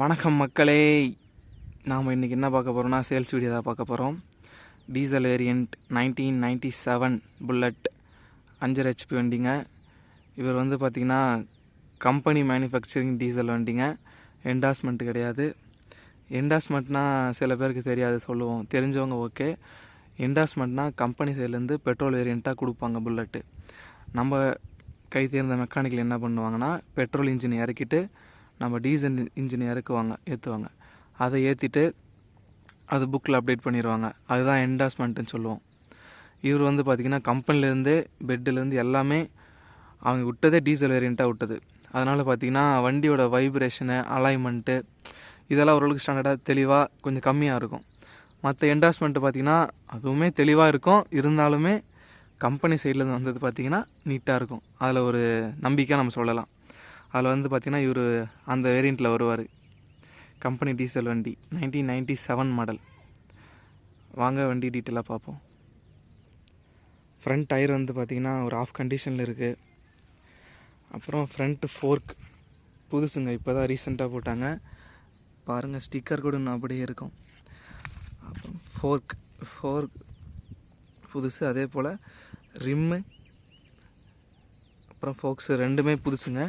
வணக்கம் மக்களே. நாம் இன்றைக்கி என்ன பார்க்க போகிறோம்னா சேல்ஸ் வீடியோ தான் பார்க்க போகிறோம் diesel variant nineteen ninety seven Bullet அஞ்சரை ஹெச்பி வண்டிங்க. இவர் வந்து பார்த்திங்கன்னா கம்பெனி மேனுஃபேக்சரிங் டீசல் வண்டிங்க. என்டாஸ்மெண்ட் கிடையாது. என்டாஸ்மெண்ட்னா சில பேருக்கு தெரியாது சொல்லுவோம். தெரிஞ்சவங்க ஓகே. என்டாஸ்மெண்ட்னா கம்பெனி சைட்லேருந்து பெட்ரோல் வேரியண்ட்டாக கொடுப்பாங்க புல்லட்டு. நம்ம கை தேர்ந்த மெக்கானிக்கல் என்ன பண்ணுவாங்கன்னா பெட்ரோல் இன்ஜின் இறக்கிட்டு நம்ம டீசல் இன்ஜின் இறக்குவாங்க ஏற்றுவாங்க அதை ஏற்றிட்டு அது புக்கில் அப்டேட் பண்ணிடுவாங்க அதுதான் என்டாஸ்மெண்ட்டுன்னு சொல்லுவோம். இவர் வந்து பார்த்திங்கன்னா கம்பெனிலேருந்து பெட்டிலேருந்து எல்லாமே அவங்க விட்டதே டீசல் வேரியண்ட்டாக விட்டது. அதனால் பார்த்திங்கன்னா வண்டியோட வைப்ரேஷனு அலைன்மெண்ட்டு இதெல்லாம் ஓரளவுக்கு ஸ்டாண்டர்டாக தெளிவாக கொஞ்சம் கம்மியாக இருக்கும். மற்ற என்டாஸ்மெண்ட்டு பார்த்திங்கன்னா அதுவுமே தெளிவாக இருக்கும். இருந்தாலுமே கம்பெனி சைட்லேருந்து வந்தது பார்த்திங்கன்னா நீட்டாக இருக்கும். அதில் ஒரு நம்பிக்கை நம்ம சொல்லலாம். அதில் வந்து பார்த்திங்கன்னா இவர் அந்த வேரியண்ட்டில் வருவார். கம்பெனி டீசல் வண்டி நைன்டீன் நைன்டி செவன் மாடல் வாங்க வண்டி டீட்டெயிலாக பார்ப்போம். ஃப்ரண்ட் டயர் வந்து பார்த்திங்கன்னா ஒரு ஆஃப் கண்டிஷனில் இருக்குது அப்புறம் ஃப்ரண்ட்டு ஃபோர்க் புதுசுங்க இப்போ தான் ரீசெண்டாக போட்டாங்க. பாருங்கள் ஸ்டிக்கர் கூட இன்னும் அப்படியே இருக்கும். அப்புறம் ஃபோர்க் ஃபோர்க் புதுசு அதே போல் ரிம்மு அப்புறம் ஃபோக்ஸு ரெண்டுமே புதுசுங்க.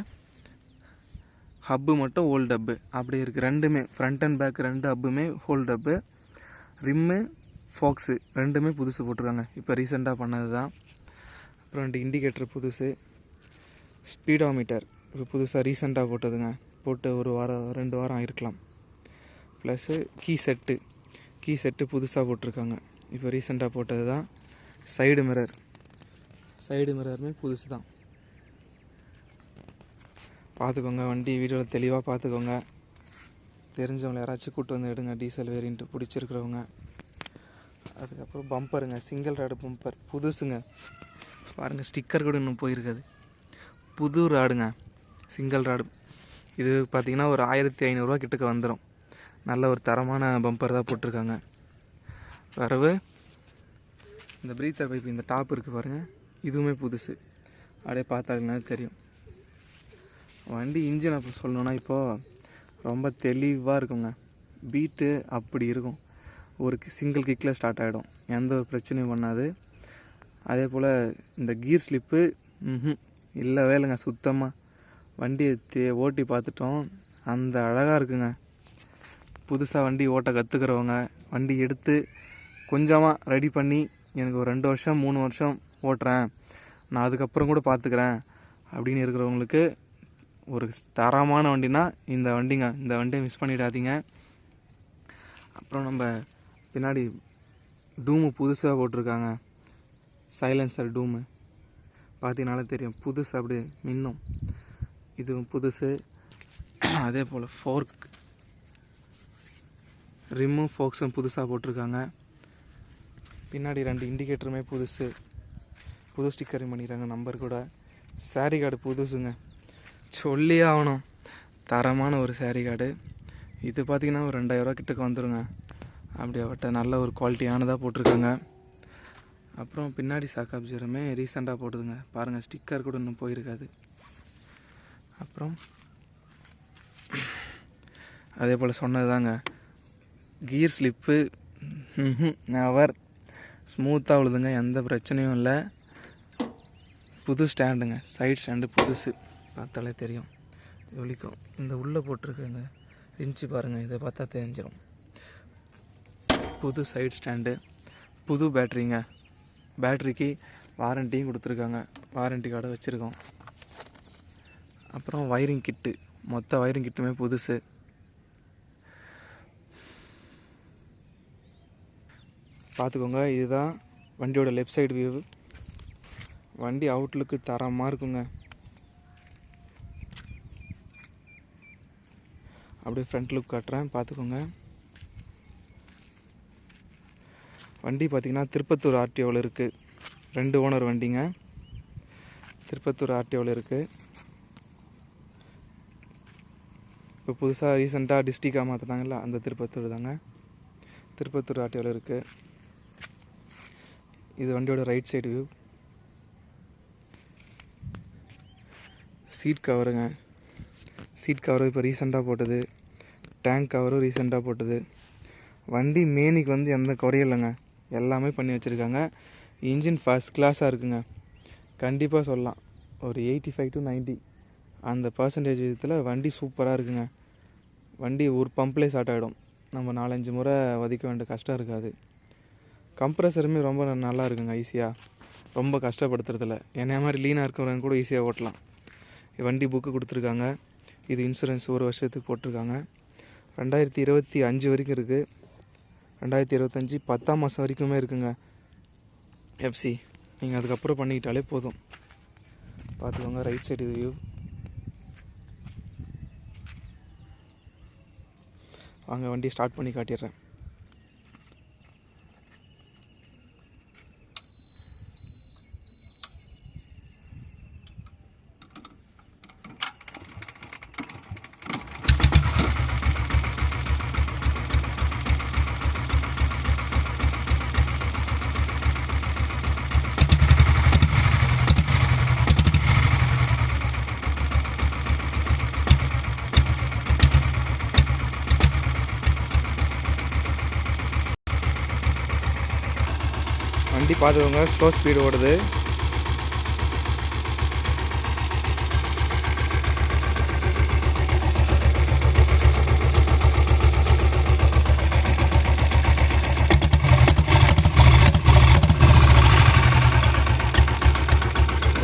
ஹப்பு மட்டும் ஓல்டு ஹப்பு அப்படி இருக்குது ரெண்டுமே ஃப்ரண்ட் அண்ட் பேக் ரெண்டு ஹப்புமே ஹோல்டு ஹப்பு ரிம்மு ஃபாக்ஸு ரெண்டுமே புதுசு போட்டிருக்காங்க. இப்போ ரீசெண்டாக பண்ணது தான் அப்புறம் ரெண்டு இண்டிகேட்டர் புதுசு. ஸ்பீடோமீட்டர் இப்போ புதுசாக ரீசெண்டாக போட்டதுங்க. போட்டு ஒரு வாரம் ரெண்டு வாரம் ஆயிருக்கலாம் plus key set key set புதுசாக போட்டிருக்காங்க. இப்போ ரீசெண்டாக போட்டது தான் சைடு மிரர் சைடு மிரருமே புதுசு தான் பார்த்துக்கோங்க வண்டி வீடியோவில் தெளிவாக பார்த்துக்கோங்க. தெரிஞ்சவங்களை யாராச்சும் கூட்டு வந்து எடுங்க டீசல் வேரியண்ட்டு பிடிச்சிருக்கிறவங்க. அதுக்கப்புறம் பம்பருங்க சிங்கிள் ராடு பம்பர் புதுசுங்க. பாருங்கள் ஸ்டிக்கர் கூட இன்னும் போயிருக்காது. புது ராடுங்க சிங்கிள் ராடு இது பார்த்திங்கன்னா ஒரு ஆயிரத்தி ஐநூறுரூவா கிட்டக்க வந்துடும் நல்ல ஒரு தரமான பம்பர் தான் போட்டிருக்காங்க. வரவு இந்த பிரீத்தர் பைப் இந்த டாப் இருக்குது பாருங்கள் இதுவுமே புதுசு. அப்படியே பார்த்தாங்கன்னா தெரியும். வண்டி இன்ஜின் அப்போ சொல்லணுன்னா இப்போது ரொம்ப தெளிவாக இருக்குங்க. பீட்டு அப்படி இருக்கும். ஒரு சிங்கிள் கிக்கில் ஸ்டார்ட் ஆகிடும் எந்த ஒரு பிரச்சனையும் பண்ணாது. அதே போல் இந்த கீர் ஸ்லிப்பு ம் இல்லவே இல்லைங்க சுத்தமாக வண்டியை தே ஓட்டி பார்த்துட்டோம். அந்த அழகாக இருக்குங்க. புதுசாக வண்டி ஓட்ட கற்றுக்கிறவங்க வண்டி எடுத்து கொஞ்சமாக ரெடி பண்ணி எனக்கு ஒரு ரெண்டு வருஷம் மூணு வருஷம் ஓட்டுறேன். நான் அதுக்கப்புறம் கூட பார்த்துக்கிறேன். அப்படின்னு இருக்கிறவங்களுக்கு ஒரு தரமான வண்டினா இந்த வண்டிங்க இந்த வண்டியை மிஸ் பண்ணிடாதீங்க. அப்புறம் நம்ம பின்னாடி டூமு புதுசாக போட்டிருக்காங்க. சைலன்சர் டூமு. பார்த்தீங்கனாலே தெரியும் புதுசு அப்படி மின்னும். இதுவும் புதுசு. அதே போல் ஃபோர்க் ரிம்மும் ஃபோக்ஸும் புதுசாக போட்டிருக்காங்க. பின்னாடி ரெண்டு இண்டிகேட்டருமே புதுசு. புது ஸ்டிக்கரிங் பண்ணிடுறாங்க நம்பர் கூட. சாரி கார்டு புதுசுங்க. சொல்லி ஆகணும் தரமான ஒரு சாரி கார்டு இது பார்த்திங்கன்னா ஒரு ரெண்டாயிரரூவா கிட்டக்கு வந்துடுங்க அவட்ட நல்ல ஒரு குவாலிட்டியானதாக போட்டிருக்காங்க. அப்புறம் பின்னாடி சாக் ரீசெண்டாக போட்டுதுங்க. பாருங்கள் ஸ்டிக்கர் கூட இன்னும் போயிருக்காது. அப்புறம் அதே போல் சொன்னது தாங்க கீர் ஸ்லிப்பு நவர் ஸ்மூத்தாக விழுதுங்க எந்த பிரச்சனையும் இல்லை. புது ஸ்டாண்டுங்க சைடு ஸ்டாண்டு புதுசு. பார்த்தாலே தெரியும். ஒலிக்கும் இந்த உள்ளே போட்டிருக்க இந்த இன்ச்சு பாருங்கள் இதை பார்த்தா தெரிஞ்சிடும் புது சைடு ஸ்டாண்டு புது பேட்ரிங்க பேட்ரிக்கு வாரண்டியும் கொடுத்துருக்காங்க. வாரண்டி கார்டை வச்சுருக்கோம். அப்புறம் வயரிங் கிட்டு மொத்த வயரிங் கிட்டுமே புதுசு. பார்த்துக்கோங்க இதுதான் வண்டியோட லெஃப்ட் சைடு வியூ வண்டி அவுட்லுக்கு தரமாக இருக்குங்க. அப்படியே ஃப்ரண்ட் லுக் காட்டுறேன். பார்த்துக்கோங்க. வண்டி பார்த்திங்கன்னா திருப்பத்தூர் ஆர்டிஓவில் இருக்குது ரெண்டு ஓனர் வண்டிங்க. திருப்பத்தூர் ஆர்டிஓவில் இருக்குது இப்போ புதுசாக ரீசெண்டாக டிஸ்ட்ரிக்டாக மாற்றினாங்கல்ல அந்த திருப்பத்தூர் தாங்க. திருப்பத்தூர் ஆர்டிஓவில் இருக்குது இது வண்டியோட ரைட் சைடு வியூ சீட் கவருங்க சீட் கவர் இப்போ ரீசெண்டாக போட்டது. டேங்க் கவரும் ரீசெண்டாக போட்டது. வண்டி மேனிக்கு வந்து எந்த குறையும் இல்லைங்க. எல்லாமே பண்ணி வச்சுருக்காங்க. இன்ஜின் ஃபஸ்ட் கிளாஸாக இருக்குங்க. கண்டிப்பாக சொல்லலாம். ஒரு எயிட்டி ஃபைவ் டு 90 அந்த பர்சன்டேஜ் விதத்தில் வண்டி சூப்பராக இருக்குங்க. வண்டி ஒரு பம்ப்லேயே ஸ்டார்ட் ஆகிடும் நம்ம நாலஞ்சு முறை வதிக்க வேண்டிய கஷ்டம் இருக்காது. கம்ப்ரஸருமே ரொம்ப நல்லா இருக்குங்க ஈஸியாக ரொம்ப கஷ்டப்படுத்துறதில்ல. என்னைய மாதிரி லீனாக இருக்கிறவங்க கூட ஈஸியாக ஓட்டலாம். வண்டி புக்கு கொடுத்துருக்காங்க. இது இன்சூரன்ஸ் ஒரு வருஷத்துக்கு போட்டிருக்காங்க. ரெண்டாயிரத்தி இருபத்தி அஞ்சு வரைக்கும் இருக்குது ரெண்டாயிரத்தி இருபத்தஞ்சி பத்தாம் மாதம் வரைக்குமே இருக்குங்க. எஃப்சி நீங்கள் அதுக்கப்புறம் பண்ணிக்கிட்டாலே போதும். பார்த்துக்கோங்க ரைட் சைடு வியூ வாங்க வண்டியை ஸ்டார்ட் பண்ணி காட்டிடுறேன். வண்டி பார்த்துக்கோங்க ஸ்லோ ஸ்பீடு ஓடுது.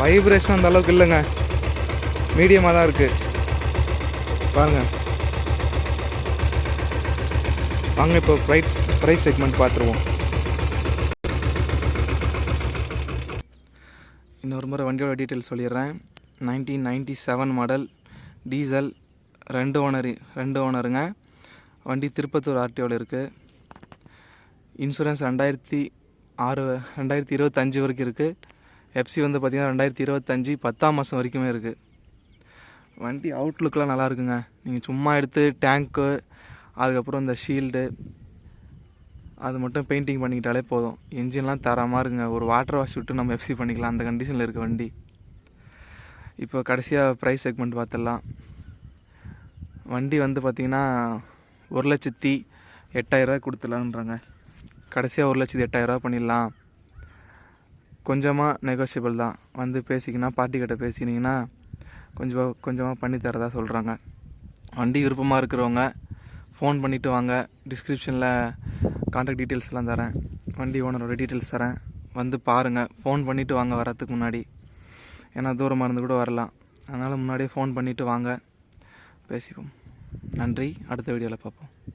வைப்ரேஷன் அந்த அளவுக்கு இல்லைங்க. மீடியமாக தான் இருக்குது பாருங்கள் வாங்க இப்போ ப்ரைஸ் ப்ரைஸ் செக்மெண்ட் பார்த்துருவோம் முறை வண்டியோட டீட்டெயில் சொல்லிடுறேன். Nineteen ninety seven model diesel ரெண்டு ஓனரு ரெண்டு ஓனருங்க வண்டி திருப்பத்தூர் ஆர்டிஓவில் இருக்குது இன்சூரன்ஸ் ரெண்டாயிரத்தி ஆறு ரெண்டாயிரத்தி இருபத்தஞ்சி வரைக்கும் இருக்குது எஃப்சி வந்து பார்த்திங்கன்னா ரெண்டாயிரத்தி இருபத்தஞ்சி பத்தாம் மாதம் வரைக்குமே இருக்குது வண்டி அவுட்லுக்கெலாம் நல்லா இருக்குங்க. நீங்கள் சும்மா எடுத்து டேங்க்கு அதுக்கப்புறம் இந்த ஷீல்டு அது மட்டும் பெயிண்டிங் பண்ணிக்கிட்டாலே போதும். இன்ஜின்லாம் தரமாக இருங்க. ஒரு வாட்டர் வாஷ் விட்டு நம்ம எஃப்சி பண்ணிக்கலாம். அந்த கண்டிஷனில் இருக்க வண்டி. இப்போ கடைசியாக ப்ரைஸ் செக்மெண்ட் பார்த்துடலாம். வண்டி வந்து பார்த்திங்கன்னா ஒரு லட்சத்தி எட்டாயிரரூவா கொடுத்துலான்றாங்க கடைசியாக ஒரு லட்சத்தி எட்டாயிரரூவா பண்ணிடலாம். கொஞ்சமாக நெகோஷியபிள் தான். வந்து பேசிக்கினா பார்ட்டி கிட்ட பேசினீங்கன்னா கொஞ்சம் கொஞ்சமாக பண்ணி தரதா சொல்கிறாங்க வண்டி விருப்பமாக இருக்கிறவங்க ஃபோன் பண்ணிவிட்டு வாங்க. டிஸ்கிரிப்ஷனில் கான்டாக்ட் டீட்டெயில்ஸ் எல்லாம் தரேன். வண்டி ஓனரோட டீட்டெயில்ஸ் தரேன். வந்து பாருங்கள் ஃபோன் பண்ணிவிட்டு வாங்க வரத்துக்கு முன்னாடி. ஏன்னா தூரமாக இருந்து கூட வரலாம். அதனால் முன்னாடியே ஃபோன் பண்ணிவிட்டு வாங்க. பேசிப்போம். நன்றி. அடுத்த வீடியோவில் பார்ப்போம்.